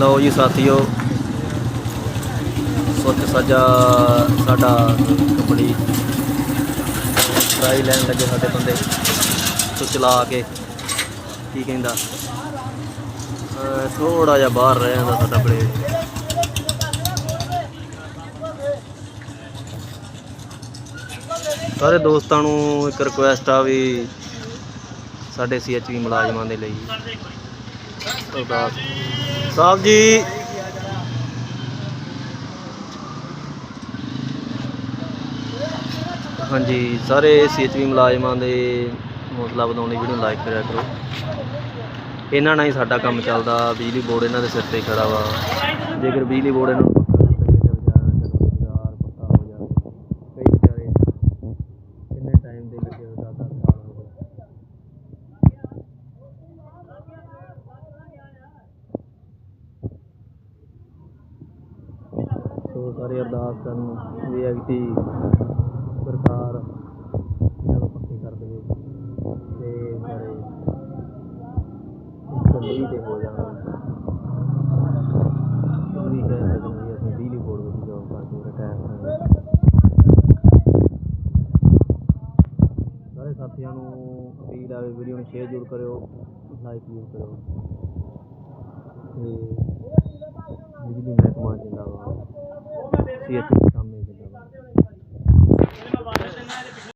ਲਓ ਜੀ ਸਾਥੀਓ ਸੁੱਚ ਸੱਜਾ ਸਾਡਾ ਕੰਪਨੀ। ਟਰਾਈ ਲੈਣ ਲੱਗੇ ਸਾਡੇ ਬੰਦੇ, ਤੋਂ ਚਲਾ ਕੇ, ਕੀ ਕਹਿੰਦਾ? ਥੋੜਾ ਜਿਹਾ ਬਾਹਰ ਰਹਿ ਜਾਂਦਾ ਸਾਡਾ ਪਲੇਟ ਸਾਰੇ ਦੋਸਤਾਂ ਨੂੰ ਇੱਕ ਰਿਕੁਐਸਟ ਆ ਵੀ ਸਾਡੇ ਸੀਐਚਵੀ ਮੁਲਾਜ਼ਮਾਂ ਦੇ ਲਈ। ਅਰਦਾਸ ਸਾਹਿਬ ਜੀ। ਹਾਂਜੀ, ਸਾਰੇ ਸੀਐਚਵੀ ਮੁਲਾਜ਼ਮਾਂ ਦੇ ਹੌਸਲਾ ਵਧਾਉਣ ਲਈ ਵੀਡੀਓ ਲਾਈਕ ਕਰਿਆ ਕਰੋ। ਇਹਨਾਂ ਨਾਲ ਹੀ ਸਾਡਾ ਕੰਮ ਚੱਲਦਾ, ਬਿਜਲੀ ਬੋਰਡ ਇਹਨਾਂ ਦੇ ਸਿਰ ਤੇ ਖੜਾ ਵਾ। ਜੇਕਰ ਬਿਜਲੀ ਬੋਰਡ ਇਹਨਾਂ ਨੂੰ ਪੱਕਾ ਕਰ ਸਕੇ ਤਾਂ ਵਿਚਾਰਾ ਚਲੋ ਰੁਜ਼ਗਾਰ ਪੱਕਾ ਹੋ ਜਾਵੇ ਕਈ ਵਿਚਾਰੇ ਕਿੰਨੇ ਟਾਈਮ ਦੇ ਲੱਗੇ ਹੋਏ 10 ਸਾਲ ਹੋ ਗਏ ਸੋ ਸਾਰੇ ਅਰਦਾਸ ਕਰਨ ਵੀ ਹੈ ਸਰਕਾਰ ਇਹਨਾਂ ਨੂੰ ਪੱਕੇ ਕਰ ਦੇਵੇ ਤੇ ਸਾਰੇ ਇੱਕ ਦੇ ਹੋ ਜਾਣ। ਵੀ ਕਹਿ ਸਕਦੇ ਵੀ ਅਸੀਂ ਬਿਜਲੀ ਬੋਰਡ ਵਿੱਚ ਜੋਬ ਕਰਕੇ ਰਿਟਾਇਰ ਹੋਏ ਸਾਰੇ ਸਾਥੀਆਂ ਨੂੰ ਅਪੀਲ ਆ ਵੀਡੀਓ ਨੂੰ ਸ਼ੇਅਰ ਜ਼ਰੂਰ ਕਰਿਓ ਲਾਈਕ ਜ਼ਰੂਰ ਕਰਿਓ। ਤੇ ਬਿਜਲੀ ਮਹਿਕਮਾ ਜਿੰਦਾਬਾਦ। ਸੀ